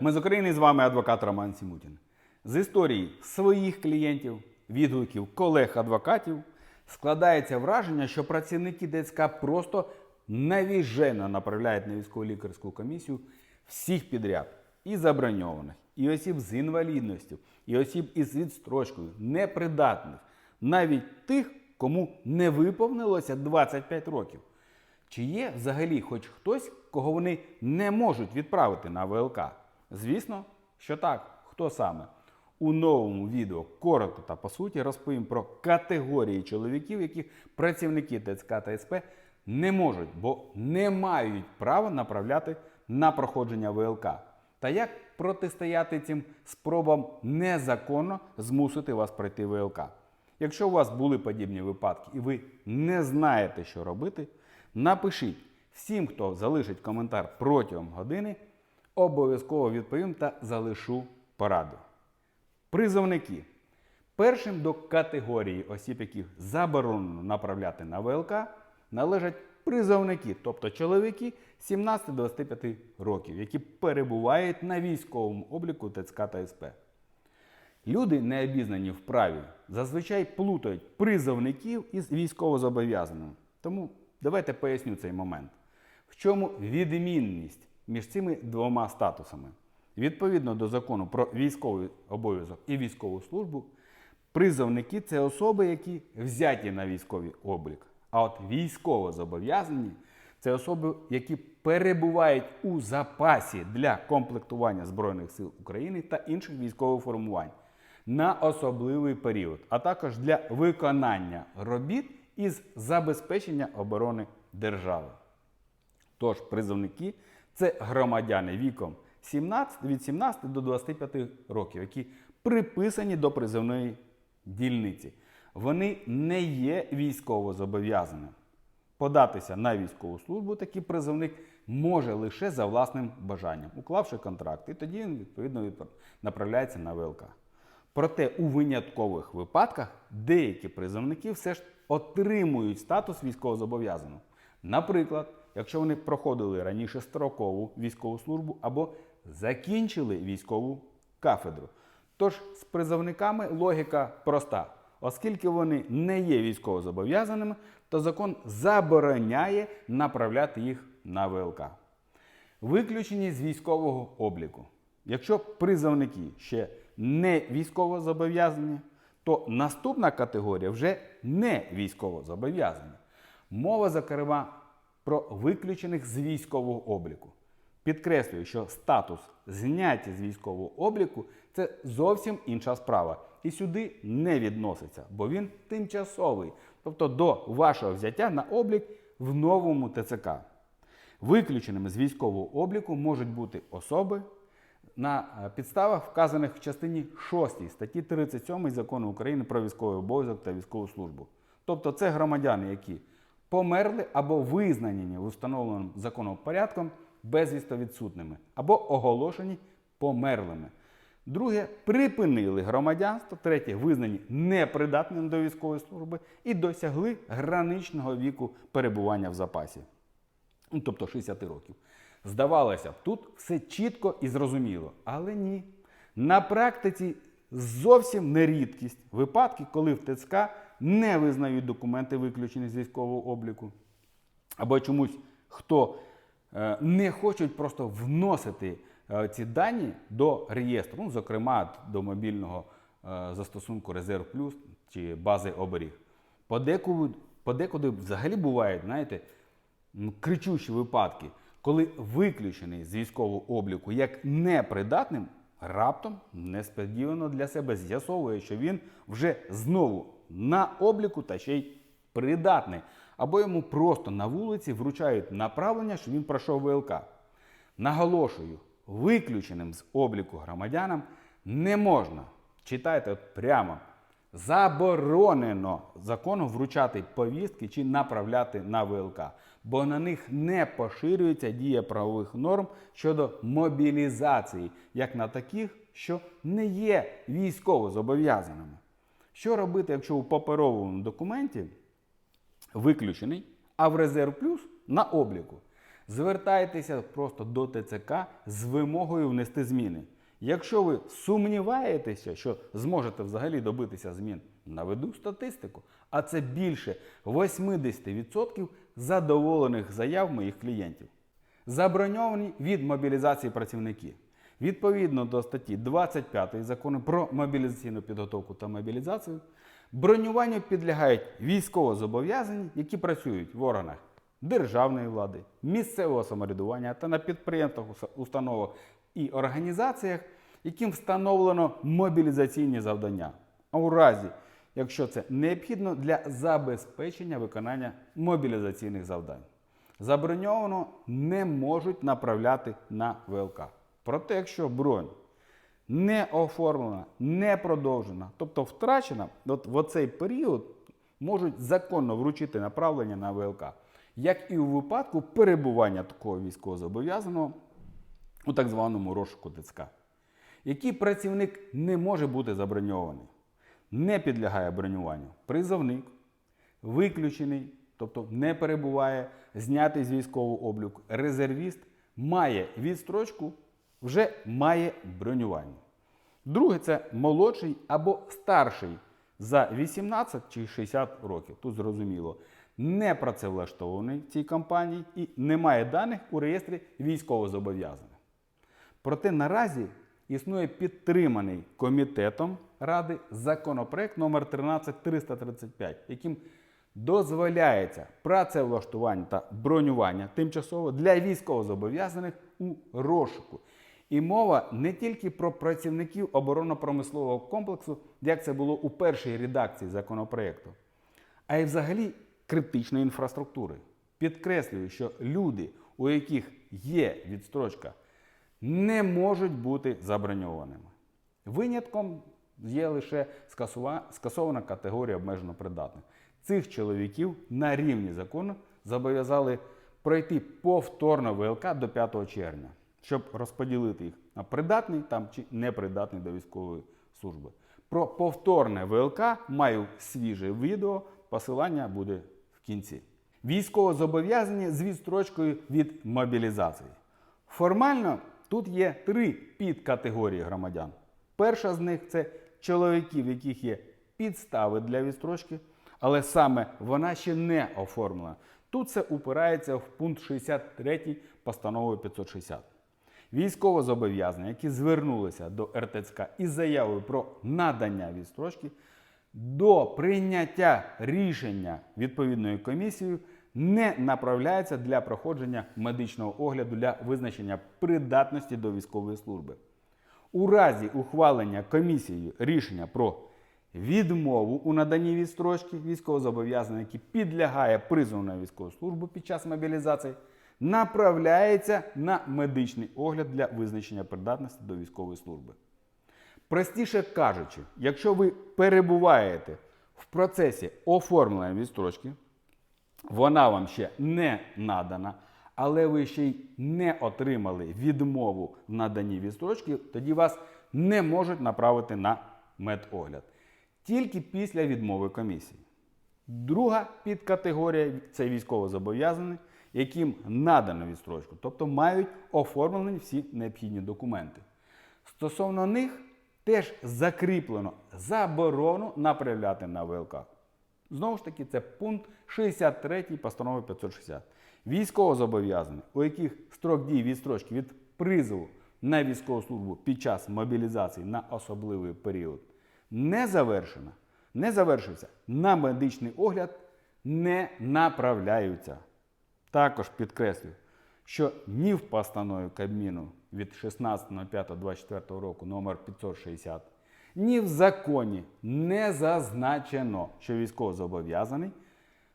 Ми з України з вами адвокат Роман Сімутін. З історії своїх клієнтів, відгуків колег-адвокатів складається враження, що працівники ДСК просто навіжено направляють на військово лікарську комісію всіх підряд і заброньованих, і осіб з інвалідністю, і осіб із відстрочкою, непридатних, навіть тих, кому не виповнилося 25 років. Чи є взагалі хоч хтось, кого вони не можуть відправити на ВЛК? Звісно, що так. Хто саме? У новому відео коротко та по суті розповім про категорії чоловіків, яких працівники ТЦК та СП не можуть, бо не мають права направляти на проходження ВЛК. Та як протистояти цим спробам незаконно змусити вас пройти ВЛК? Якщо у вас були подібні випадки і ви не знаєте, що робити, напишіть всім, хто залишить коментар протягом години, обов'язково відповім та залишу пораду. Призовники. Першим до категорії осіб, яких заборонено направляти на ВЛК, належать призовники, тобто чоловіки 17-25 років, які перебувають на військовому обліку ТЦК та СП. Люди, не обізнані в праві, зазвичай плутають призовників із військовозобов'язаними. Тому давайте поясню цей момент. В чому відмінність між цими двома статусами? Відповідно до закону про військовий обов'язок і військову службу, призовники це особи, які взяті на військовий облік. А от військовозобов'язані це особи, які перебувають у запасі для комплектування Збройних сил України та інших військових формувань на особливий період, а також для виконання робіт із забезпечення оборони держави. Тож призовники це громадяни віком 17, від 17 до 25 років, які приписані до призовної дільниці. Вони не є військово зобов'язаними. Податися на військову службу такий призовник може лише за власним бажанням, уклавши контракт, і тоді він відповідно направляється на ВЛК. Проте у виняткових випадках деякі призовники все ж отримують статус військовозобов'язаного. Наприклад, якщо вони проходили раніше строкову військову службу або закінчили військову кафедру. Тож з призовниками логіка проста. Оскільки вони не є військовозобов'язаними, то закон забороняє направляти їх на ВЛК. Виключені з військового обліку. Якщо призовники ще не військовозобов'язані, то наступна категорія вже не військовозобов'язані. Мова, зокрема, про виключених з військового обліку. Підкреслюю, що статус зняті з військового обліку це зовсім інша справа. І сюди не відноситься, бо він тимчасовий, тобто до вашого взяття на облік в новому ТЦК. Виключеними з військового обліку можуть бути особи на е, підставах, вказаних в частині 6 статті 37 закону України про військовий обов'язок та військову службу. Тобто це громадяни, які померли або визнані в установленому законом порядком безвісто відсутними, або оголошені померлими. Друге, припинили громадянство. Третє, визнані непридатними до військової служби і досягли граничного віку перебування в запасі ну, тобто 60 років. Здавалося б, тут все чітко і зрозуміло, але ні. На практиці зовсім не рідкість випадки, коли в ТЦК не визнають документи, виключені з військового обліку, або чомусь хто е, не хочуть просто вносити е, ці дані до реєстру, ну, зокрема до мобільного е, застосунку Резерв Плюс чи бази оберіг. Подекуди, подекуди взагалі бувають, знаєте, кричущі випадки, коли виключений з військового обліку як непридатним, раптом несподівано для себе з'ясовує, що він вже знову на обліку та ще й придатний. Або йому просто на вулиці вручають направлення, що він пройшов ВЛК. Наголошую, виключеним з обліку громадянам не можна. Читайте от прямо. Заборонено законом вручати повістки чи направляти на ВЛК, бо на них не поширюється дія правових норм щодо мобілізації, як на таких, що не є військово зобов'язаними. Що робити, якщо у паперовому документі виключений, а в резерв плюс на обліку. звертайтеся просто до ТЦК з вимогою внести зміни. Якщо ви сумніваєтеся, що зможете взагалі добитися змін, наведу статистику. А це більше 80% задоволених заяв моїх клієнтів. Заброньовані від мобілізації працівники. Відповідно до статті 25 закону про мобілізаційну підготовку та мобілізацію, бронюванню підлягають військовозобов'язані, які працюють в органах державної влади, місцевого самоврядування та на підприємствах, установах і організаціях, яким встановлено мобілізаційні завдання. А у разі, якщо це необхідно для забезпечення виконання мобілізаційних завдань. Заброньовано не можуть направляти на ВЛК. Проте, якщо бронь не оформлена, не продовжена, тобто втрачена, от в оцей період можуть законно вручити направлення на ВЛК, як і у випадку перебування такого військовозобов'язаного у так званому розшуку ТЦК. Який працівник не може бути заброньований, не підлягає бронюванню. Призовник, виключений, тобто не перебуває, знятий з військового обліку, резервіст має відстрочку, вже має бронювання. Друге це молодший або старший за 18 чи 60 років. Тут зрозуміло, не працевлаштований в цій компанії і не має даних у реєстрі військовозобов'язаних. Проте наразі існує підтриманий комітетом Ради законопроект номер 13335, яким дозволяється працевлаштування та бронювання тимчасово для військовозобов'язаних у розшуку. І мова не тільки про працівників оборонно-промислового комплексу, як це було у першій редакції законопроекту, а й взагалі критичної інфраструктури. Підкреслюю, що люди, у яких є відстрочка, не можуть бути заброньованими. Винятком є лише скасова- скасована категорія обмежено придатних. Цих чоловіків на рівні закону зобов'язали пройти повторно ВЛК до 5 червня, щоб розподілити їх на придатний там чи непридатний до військової служби. Про повторне ВЛК маю свіже відео, посилання буде в кінці. Військово зобов'язані з відстрочкою від мобілізації. Формально тут є три підкатегорії громадян. Перша з них це чоловіки, в яких є підстави для відстрочки, але саме вона ще не оформлена. Тут це упирається в пункт 63 постанови 560. Військовозобов'язані, які звернулися до РТЦК із заявою про надання відстрочки, до прийняття рішення відповідною комісією не направляються для проходження медичного огляду для визначення придатності до військової служби. У разі ухвалення комісією рішення про відмову у наданні відстрочки військовозобов'язаний, який підлягає призову на військову службу під час мобілізації, направляється на медичний огляд для визначення придатності до військової служби. Простіше кажучи, якщо ви перебуваєте в процесі оформлення відстрочки, вона вам ще не надана, але ви ще й не отримали відмову в наданні відстрочки, тоді вас не можуть направити на медогляд. Тільки після відмови комісії. Друга підкатегорія це військовозобов'язані, яким надано відстрочку, тобто мають оформлені всі необхідні документи. Стосовно них теж закріплено заборону направляти на ВЛК. Знову ж таки, це пункт 63 постанови 560. Військовозобов'язані, у яких строк дії відстрочки від призову на військову службу під час мобілізації на особливий період не завершена, не завершився, на медичний огляд не направляються. Також підкреслюю, що ні в постанові Кабміну від 16.05.24 року номер 560, ні в законі не зазначено, що військовозобов'язаний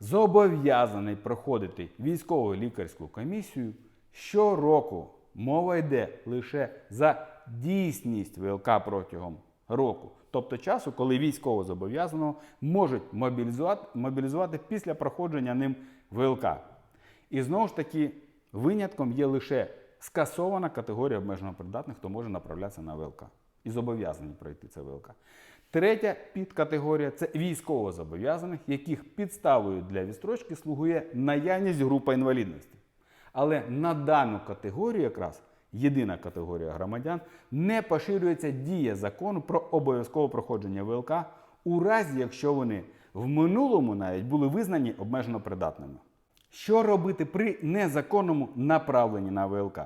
зобов'язаний проходити військово лікарську комісію щороку. Мова йде лише за дійсність ВЛК протягом року, тобто часу, коли військовозобов'язаного можуть мобілізувати, мобілізувати після проходження ним ВЛК. І знову ж таки, винятком є лише скасована категорія обмежено придатних, хто може направлятися на ВЛК і зобов'язані пройти це ВЛК. Третя підкатегорія це військовозобов'язаних, яких підставою для відстрочки слугує наявність групи інвалідності. Але на дану категорію, якраз єдина категорія громадян, не поширюється дія закону про обов'язкове проходження ВЛК у разі, якщо вони в минулому навіть були визнані обмежено придатними. Що робити при незаконному направленні на ВЛК?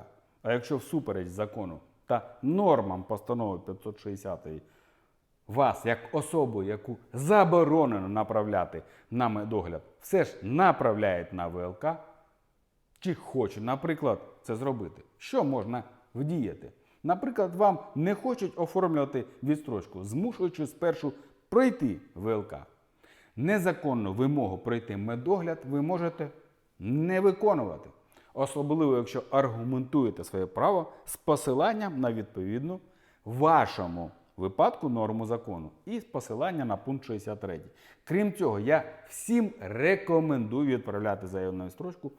А якщо всупереч закону та нормам постанови 560 вас, як особу, яку заборонено направляти на медогляд, все ж направляють на ВЛК, чи хоче, наприклад, це зробити, що можна вдіяти? Наприклад, вам не хочуть оформлювати відстрочку, змушуючи спершу пройти ВЛК. Незаконну вимогу пройти медогляд ви можете не виконувати, особливо якщо аргументуєте своє право з посиланням на відповідну вашому випадку норму закону і з посилання на пункт 63. Крім цього, я всім рекомендую відправляти заявну строчку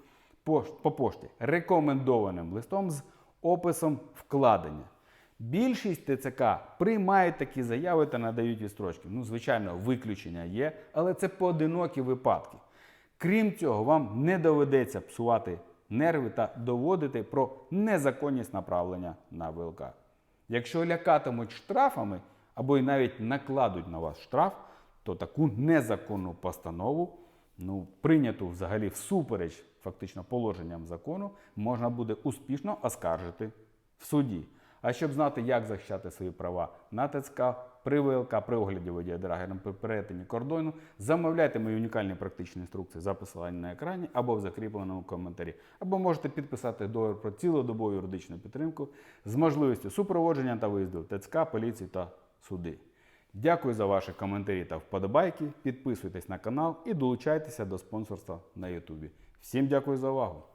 по пошті рекомендованим листом з описом вкладення. Більшість ТЦК приймають такі заяви та надають відстрочки. Ну, звичайно, виключення є, але це поодинокі випадки. Крім цього, вам не доведеться псувати нерви та доводити про незаконність направлення на ВЛК. Якщо лякатимуть штрафами або й навіть накладуть на вас штраф, то таку незаконну постанову, ну, прийняту взагалі всупереч фактично положенням закону, можна буде успішно оскаржити в суді. А щоб знати, як захищати свої права на ТЦК, при ВЛК, при огляді водія драгером при перетині кордону, замовляйте мої унікальні практичні інструкції за посиланням на екрані або в закріпленому коментарі. Або можете підписати договір про цілодобову юридичну підтримку з можливістю супроводження та виїзду в ТЦК, поліції та суди. Дякую за ваші коментарі та вподобайки. Підписуйтесь на канал і долучайтеся до спонсорства на Ютубі. Всім дякую за увагу!